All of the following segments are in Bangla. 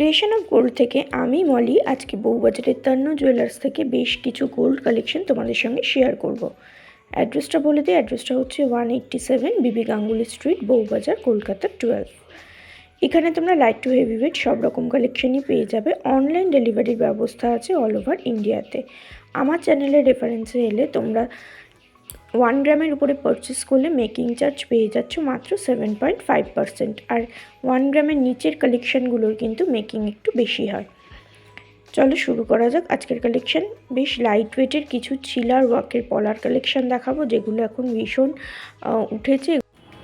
ক্রিয়েশন অফ গোল্ড থেকে আমি মলি আজকে বউবাজারের তান্ন জুয়েলার্স থেকে বেশ কিছু গোল্ড কালেকশন তোমাদের সঙ্গে শেয়ার করব। অ্যাড্রেসটা বলে দিই অ্যাড্রেসটা হচ্ছে one eighty seven B B Ganguly street Bowbazar, Kolkata twelve এখানে তোমরা লাইট টু হেভি ওয়েট সব রকম কালেকশনই পেয়ে যাবে। অনলাইন ডেলিভারির ব্যবস্থা আছে অল ওভার ইন্ডিয়াতে আমার চ্যানেলের রেফারেন্সে এলে তোমরা ওয়ান গ্রামের উপরে পারচেস করলে মেকিং চার্জ পেয়ে যাচ্ছ মাত্র সেভেন পয়েন্ট ফাইভ পারসেন্ট আর ওয়ান গ্রামের নিচের কালেকশানগুলোর কিন্তু মেকিং একটু বেশি হয়। চলো শুরু করা যাক। আজকের কালেকশন বেশ লাইট ওয়েটের কিছু চিলার ওয়াকের পলার কালেকশন দেখাবো, যেগুলো এখন ভীষণ উঠেছে।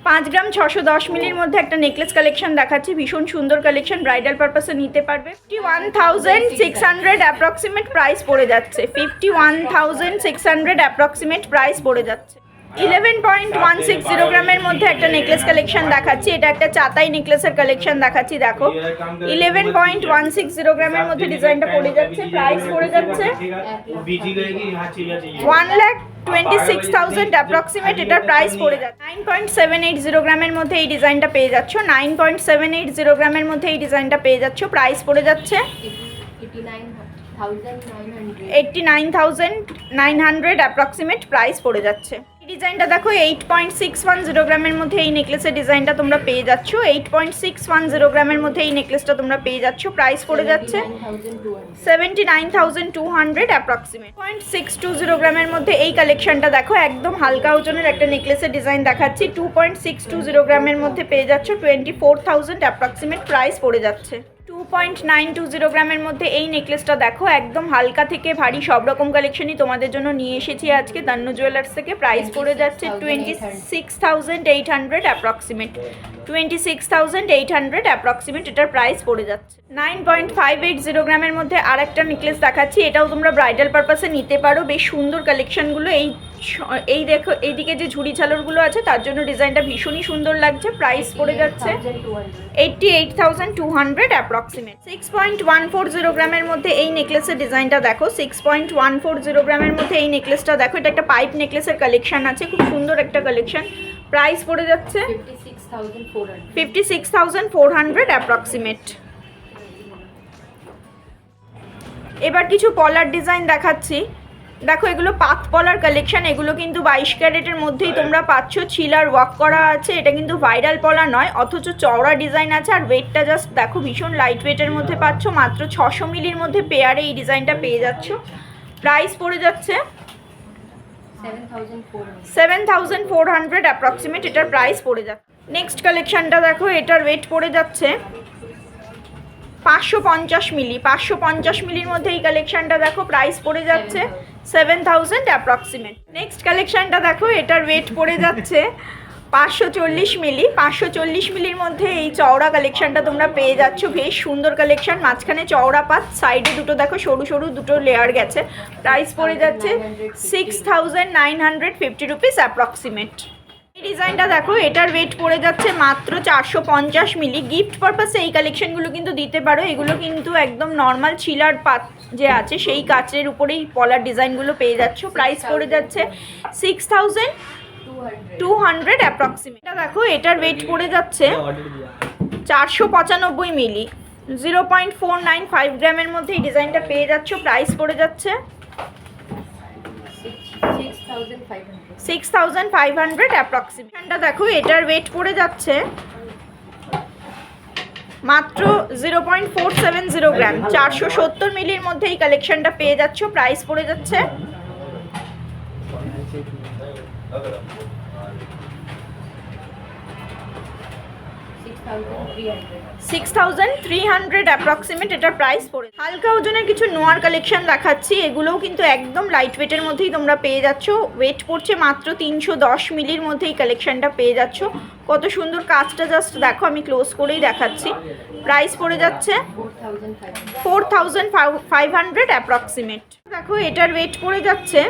পাঁচ গ্রাম ছশো দশ মিলির মধ্যে একটা নেকলেস কালেকশন দেখাচ্ছি। ভীষণ সুন্দর কালেকশন ব্রাইডাল পারপাসে নিতে পারবে। Fifty one thousand six hundred approximate price পড়ে যাচ্ছে। Fifty one thousand six hundred approximate price পড়ে যাচ্ছে। Eleven point one six zero গ্রামের মধ্যে একটা নেকলেস কালেকশন দেখাচ্ছি। এটা একটা চাতাই নেকলেসের কালেকশন দেখাচ্ছি দেখো। Eleven point one six zero গ্রামের মধ্যে ডিজাইনটা পড়ে যাচ্ছে প্রাইস পড়ে যাচ্ছে। One lakh twenty six thousand approximate এটার প্রাইস পড়ে যাচ্ছে। Nine point seven eight zero গ্রামের মধ্যে এই ডিজাইনটা পেয়ে যাচ্ছ। Nine point seven eight zero গ্রামের মধ্যে এই ডিজাইনটা পেয়ে যাচ্ছ। প্রাইস পড়ে যাচ্ছে। Eighty nine thousand nine hundred approximate price পড়ে যাচ্ছে। ডিজাইনটা দেখো eight point six one zero গ্রামের মধ্যে এই নেকলেসের ডিজাইনটা তোমরা পেয়ে যাচ্ছ। Eight point six one zero গ্রামের মধ্যে এই নেকলেসটা তোমরা পেয়ে যাচ্ছ। প্রাইস পড়ে যাচ্ছে seventy nine thousand two hundred approximate point six two zero গ্রামের মধ্যে এই কালেকশনটা দেখো, একদম হালকা ওজনের একটা নেকলেসের ডিজাইন দেখাচ্ছি। Two point six two zero গ্রামের মধ্যে পেয়ে যাচ্ছ twenty four thousand approximate price পড়ে যাচ্ছে। Two point nine two zero গ্রামের মধ্যে এই নেকলেসটা দেখো একদম হালকা থেকে ভারী সব রকম কালেকশনই তোমাদের জন্য নিয়ে এসেছি আজকে। দান্নু জুয়েলার্স থেকে প্রাইস পড়ে যাচ্ছে twenty six thousand eight hundred approximate twenty six thousand eight hundred approximate এটার প্রাইস পড়ে যাচ্ছে। Nine point five eight zero গ্রামের মধ্যে আর একটা নেকলেস দেখাচ্ছি, এটাও তোমরা ব্রাইডাল পারপাসে নিতে পারো। বেশ সুন্দর কালেকশনগুলো এই এই দেখো, এইদিকে যে ঝুড়ি ঝালরগুলো আছে, তার জন্য ডিজাইনটা ভীষণই সুন্দর লাগছে প্রাইস পড়ে যাচ্ছে eighty eight thousand two hundred approximate six point one four zero গ্রামের মধ্যে এই নেকলেসের ডিজাইনটা দেখো six point one four zero গ্রামের মধ্যে এই নেকলেসটা দেখো, এটা একটা পাইপ নেকলেসের কালেকশন আছে, খুব সুন্দর একটা কালেকশন প্রাইস পড়ে যাচ্ছে? Fifty six thousand four hundred approximate এবার কিছু পলার ডিজাইন দেখাচ্ছি। দেখো এগুলো পাত পলার কালেকশন এগুলো কিন্তু বাইশ ক্যারেটের মধ্যেই তোমরা পাচ্ছ। ছিলার ওয়াক করা আছে এটা কিন্তু ভাইরাল পলা নয় অথচ চওড়া ডিজাইন আছে আর ওয়েটটা জাস্ট দেখো ভীষণ লাইট ওয়েটের মধ্যে পাচ্ছ মাত্র ছশো মিলির মধ্যে পেয়ারে এই ডিজাইনটা পেয়ে যাচ্ছ। প্রাইস পড়ে যাচ্ছে seven thousand four hundred approximate এটার প্রাইস পড়ে যাচ্ছে। নেক্সট কালেকশনটা দেখো এটার ওয়েট পড়ে যাচ্ছে। পাঁচশো পঞ্চাশ মিলি পাঁচশো পঞ্চাশ মিলির মধ্যে এই কালেকশানটা দেখো প্রাইস পড়ে যাচ্ছে। সেভেন থাউজেন্ড অ্যাপ্রক্সিমেট নেক্সট কালেকশনটা দেখো এটার ওয়েট পড়ে যাচ্ছে। পাঁচশো চল্লিশ মিলি, পাঁচশো চল্লিশ মিলির মধ্যে এই চওড়া কালেকশনটা তোমরা পেয়ে যাচ্ছ। বেশ সুন্দর কালেকশন মাঝখানে চওড়া পাত সাইডে দুটো দেখো, সরু সরু দুটো লেয়ার গেছে। প্রাইস পড়ে যাচ্ছে six thousand nine hundred fifty rupees approximate এই ডিজাইনটা দেখো, এটার ওয়েট পড়ে যাচ্ছে মাত্র চারশো পঞ্চাশ মিলি। গিফট পারপাসে এই কালেকশনগুলো কিন্তু দিতে পারো। এগুলো কিন্তু একদম নর্মাল চিলার পাত যে আছে, সেই কাচের উপরেই পলার ডিজাইনগুলো পেয়ে যাচ্ছ। প্রাইস পড়ে যাচ্ছে six thousand two hundred approximate এটা দেখো এটার ওয়েট পড়ে যাচ্ছে চারশো পঁচানব্বই milli zero point four nine five গ্রামের মধ্যে এই ডিজাইনটা পেয়ে যাচ্ছ প্রাইস পড়ে যাচ্ছে সিক্স থাউজেন্ড ফাইভ হান্ড্রেড অ্যাপ্রক্সিমেশনটা দেখো এটার ওয়েট পড়ে যাচ্ছে মাত্র zero point four seven zero gram চারশো সত্তর মিলির মধ্যে এই কালেকশনটা পেয়ে যাচ্ছ প্রাইস পড়ে যাচ্ছে। Six thousand three hundred approximate এটার প্রাইস পড়ে হালকা ওজনের কিছু নোয়ার কালেকশন দেখাচ্ছি, এগুলোও কিন্তু একদম লাইট ওয়েটের মধ্যেই তোমরা পেয়ে যাচ্ছ। ওয়েট পড়ছে মাত্র তিনশো দশ মিলির মধ্যে এই কালেকশনটা পেয়ে যাচ্ছ। কত সুন্দর কাজটা জাস্ট দেখো, আমি ক্লোজ করেই দেখাচ্ছি। প্রাইস পড়ে যাচ্ছে four thousand five hundred approximate দেখো, এটার ওয়েট পড়ে যাচ্ছে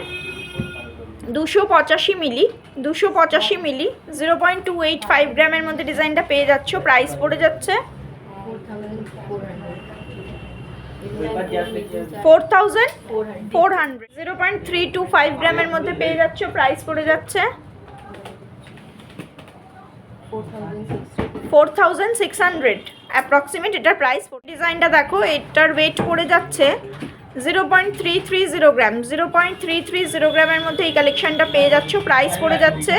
দুশো পঁচাশি মিলি। দুশো পঁচাশি milli, zero point two eight five গ্রামের মধ্যে ডিজাইনটা পেয়ে যাচ্ছ প্রাইস পড়ে যাচ্ছে। Four thousand four hundred zero point three two five গ্রামের মধ্যে পেয়ে প্রাইস পড়ে যাচ্ছে। Four thousand six hundred approximate এটার প্রাইস ডিজাইনটা দেখো, এটার ওয়েট পড়ে যাচ্ছে। Zero point three three zero gram. Zero point three three zero গ্রামের মধ্যে এই কালেকশানটা পেয়ে যাচ্ছ। প্রাইস পড়ে যাচ্ছে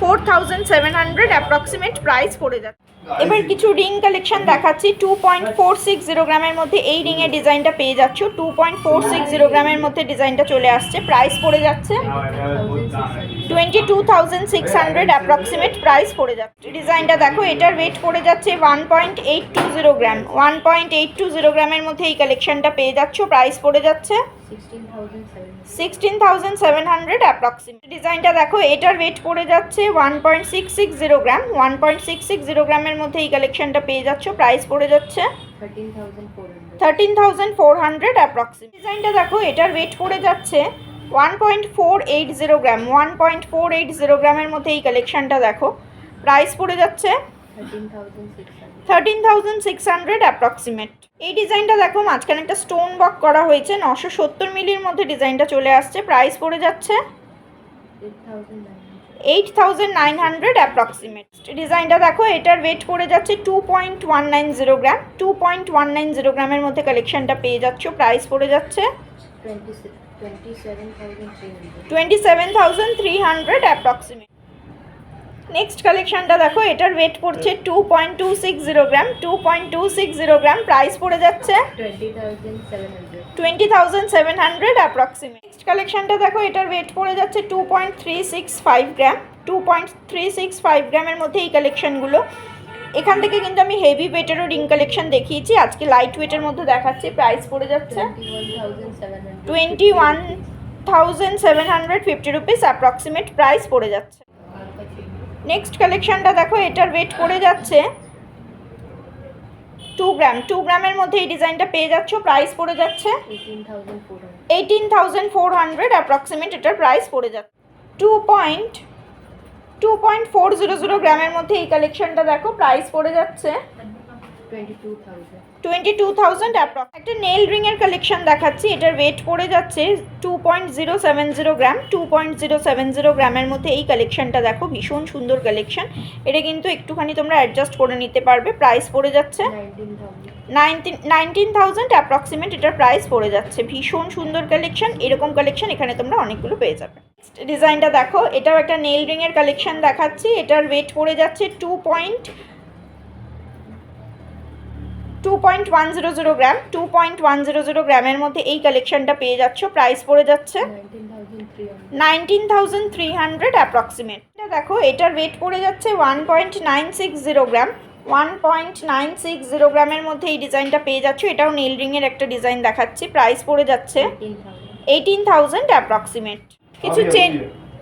four thousand seven hundred approximate price পড়ে যাচ্ছে। এবার কিছু রিং কালেকশন দেখাচ্ছি। Two point four six zero গ্রামের মধ্যে এই রিংয়ের ডিজাইনটা পেয়ে যাচ্ছ। Two point four six zero গ্রামের মধ্যে ডিজাইনটা চলে আসছে। প্রাইস পড়ে যাচ্ছে twenty two thousand six hundred approximate price পড়ে যাচ্ছে। ডিজাইনটা দেখো, এটার ওয়েট পড়ে যাচ্ছে one point eight two zero gram. One point eight two zero গ্রামের মধ্যে এই কালেকশনটা পেয়ে যাচ্ছ। প্রাইস পড়ে যাচ্ছে sixteen thousand seven hundred approximate ডিজাইনটা দেখো এটার ওয়েট পড়ে যাচ্ছে one point six six zero gram one point six six zero গ্রামের মধ্যে এই কালেকশনটা পেয়ে যাচ্ছ প্রাইস পড়ে যাচ্ছে thirteen thousand four hundred approximate ডিজাইনটা দেখো এটার ওয়েট পড়ে যাচ্ছে one point four eight zero gram one point four eight zero গ্রামের মধ্যে এই কালেকশনটা দেখো প্রাইস পড়ে যাচ্ছে thirteen thousand six hundred approximate এই ডিজাইনটা দেখো মাঝখানে একটা স্টোন বক করা হয়েছে। নশো সত্তর মিলির মধ্যে ডিজাইনটা চলে আসছে। প্রাইস পড়ে যাচ্ছে eight thousand nine hundred approximate ডিজাইনটা দেখো এটার ওয়েট পড়ে যাচ্ছে two point one nine zero gram two point one nine zero গ্রামের মধ্যে কালেকশনটা পেয়ে যাচ্ছ। প্রাইস পড়ে যাচ্ছে twenty seven thousand three hundred approximate next কালেকশনটা দেখো এটার ওয়েট পড়ছে two point two six zero gram two point two six zero gram price পড়ে যাচ্ছে twenty thousand seven hundred approximate next কালেকশনটা দেখো এটার ওয়েট পড়ে যাচ্ছে two point three six five gram two point three six five গ্রামের মধ্যে এই কালেকশনগুলো এখান থেকে কিন্তু আমি হেভি ওয়েটেরও রিং কালেকশন দেখিয়েছি আজকে লাইট ওয়েটের মধ্যে দেখাচ্ছি প্রাইস পড়ে যাচ্ছে twenty one thousand seven hundred fifty rupees approximate price পড়ে যাচ্ছে। নেক্সট কালেকশানটা দেখো, এটার ওয়েট পড়ে যাচ্ছে টু গ্রাম টু গ্রামের মধ্যে এই ডিজাইনটা পেয়ে যাচ্ছ প্রাইস পড়ে যাচ্ছে eighteen thousand four hundred approximate এটার প্রাইস পড়ে যাচ্ছে। Two point two point four zero zero গ্রামের মধ্যে এই কালেকশানটা দেখো প্রাইস পড়ে যাচ্ছে। টোয়েন্টি টু থাউজেন্ড একটা নেল রিংয়ের কালেকশন দেখাচ্ছি এটার ওয়েট পড়ে যাচ্ছে two point zero seven zero gram two point zero seven zero গ্রামের মধ্যে এই কালেকশনটা দেখো ভীষণ সুন্দর কালেকশন এটা কিন্তু একটুখানি তোমরা অ্যাডজাস্ট করে নিতে পারবে প্রাইস পড়ে যাচ্ছে। নাইনটিন নাইনটিন থাউজেন্ড অ্যাপ্রক্সিমেট এটার প্রাইস পড়ে যাচ্ছে। ভীষণ সুন্দর কালেকশন এরকম কালেকশন এখানে তোমরা অনেকগুলো পেয়ে যাবে। ডিজাইনটা দেখো এটাও একটা নেল রিংয়ের কালেকশন দেখাচ্ছি এটার ওয়েট পড়ে যাচ্ছে two point two point one zero zero gram two point one zero zero গ্রামের মধ্যে এই কালেকশনটা পেয়ে যাচ্ছ প্রাইস পড়ে যাচ্ছে nineteen thousand three hundred approximate এটা দেখো এটার ওয়েট পড়ে যাচ্ছে one point nine six zero gram one point nine six zero গ্রামের মধ্যে এই ডিজাইনটা পেয়ে যাচ্ছ এটাও নীল রিংয়ের একটা ডিজাইন দেখাচ্ছি প্রাইস পড়ে যাচ্ছে এইটিন থাউজেন্ড অ্যাপ্রক্সিমেট কিছু চেন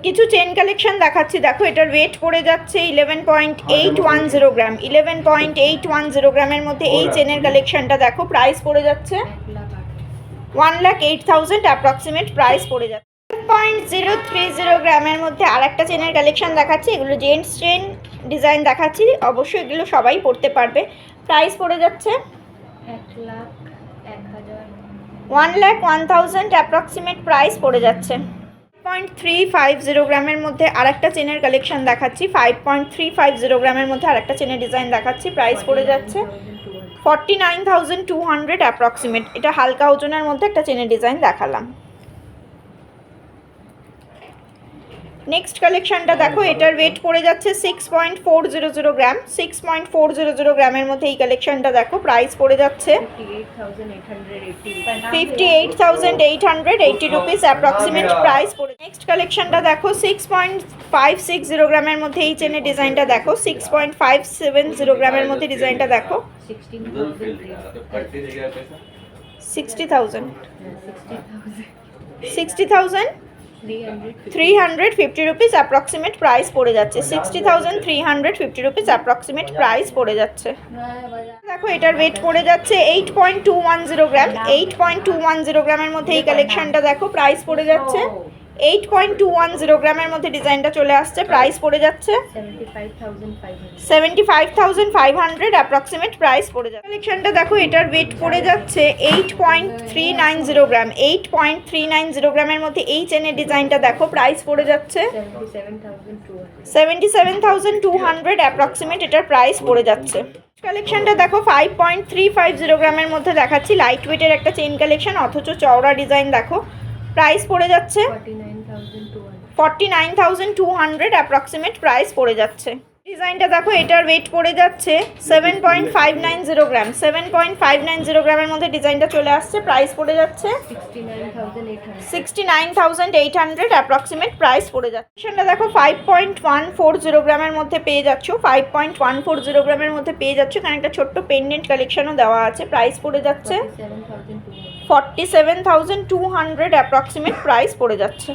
কিছু চেন কালেকশন দেখাচ্ছি। দেখো এটার ওয়েট পড়ে যাচ্ছে eleven point eight one zero gram eleven point eight one zero গ্রামের মধ্যে এই চেনের কালেকশনটা দেখো প্রাইস পড়ে যাচ্ছে one lakh eight thousand approximate price পড়ে যাচ্ছে। পয়েন্ট জিরো থ্রি জিরো গ্রামের মধ্যে আর একটা চেনের কালেকশন দেখাচ্ছি। এগুলো জেন্টস চেন ডিজাইন দেখাচ্ছি। অবশ্যই এগুলো সবাই পড়তে পারবে। প্রাইস পড়ে যাচ্ছে one lakh one thousand approximate price পড়ে যাচ্ছে। পয়েন্ট থ্রি ফাইভ জিরো গ্রামের মধ্যে আরেকটা চেনের কালেকশন দেখাচ্ছি। Five point three five zero গ্রামের মধ্যে আরেকটা চেনের ডিজাইন দেখাচ্ছি। প্রাইস পড়ে যাচ্ছে forty nine thousand two hundred approximate এটা হালকা ওজনের মধ্যে একটা চেনের ডিজাইন দেখালাম। নেক্সট কালেকশনটা দেখো এটার ওয়েট পড়ে যাচ্ছে six point four zero zero gram six point four zero zero গ্রামের মধ্যে এই কালেকশনটা দেখো প্রাইস পড়ে যাচ্ছে fifty eight thousand eight hundred eighty rupees approximate price পড়ে নেক্সট কালেকশনটা দেখো six point five six zero গ্রামের মধ্যে এই চেনের ডিজাইনটা দেখো six point five seven zero গ্রামের মধ্যে ডিজাইনটা দেখো। Sixty thousand sixty thousand three hundred fifty rupees approximate price পড়ে যাচ্ছে। Sixty thousand three hundred fifty rupees approximate price পড়ে যাচ্ছে। দেখো, এটার ওয়েট পড়ে যাচ্ছে eight point two one zero gram eight point two one zero গ্রামের মধ্যে এই কালেকশনটা দেখো প্রাইস পড়ে যাচ্ছে। Eight point two one zero গ্রামের মধ্যে ডিজাইনটা চলে আসছে প্রাইস পড়ে যাচ্ছে seventy five thousand five hundred approximate price পড়ে যাচ্ছে। কালেকশনটা দেখো, এটার ওয়েট পড়ে যাচ্ছে eight point three nine zero gram eight point three nine zero গ্রামের মধ্যে এই চেনের ডিজাইনটা দেখো প্রাইস পড়ে যাচ্ছে seventy seven thousand two hundred approximate এটার প্রাইস পড়ে যাচ্ছে। কালেকশনটা দেখো five point three five zero গ্রামের মধ্যে দেখাচ্ছি লাইট ওয়েটের একটা চেন কালেকশন অথচ চওড়া ডিজাইন দেখো প্রাইস পড়ে যাচ্ছে? Forty nine thousand two hundred approximate price পড়ে যাচ্ছে। ডিজাইনটা দেখো এটার ওয়েট পড়ে যাচ্ছে seven point five nine zero gram seven point five nine zero গ্রামের মধ্যে ডিজাইনটা চলে আসছে প্রাইস পড়ে যাচ্ছে sixty nine thousand eight hundred approximate price পড়ে যাচ্ছে। সেটা দেখো five point one four zero গ্রামের মধ্যে পেয়ে যাচ্ছ five point one four zero গ্রামের মধ্যে পেয়ে যাচ্ছ। এখানে একটা ছোট্ট পেন্ডেন্ট কালেকশনও দেওয়া আছে প্রাইস পড়ে যাচ্ছে। Forty seven thousand two hundred approximate price পড়ে যাচ্ছে।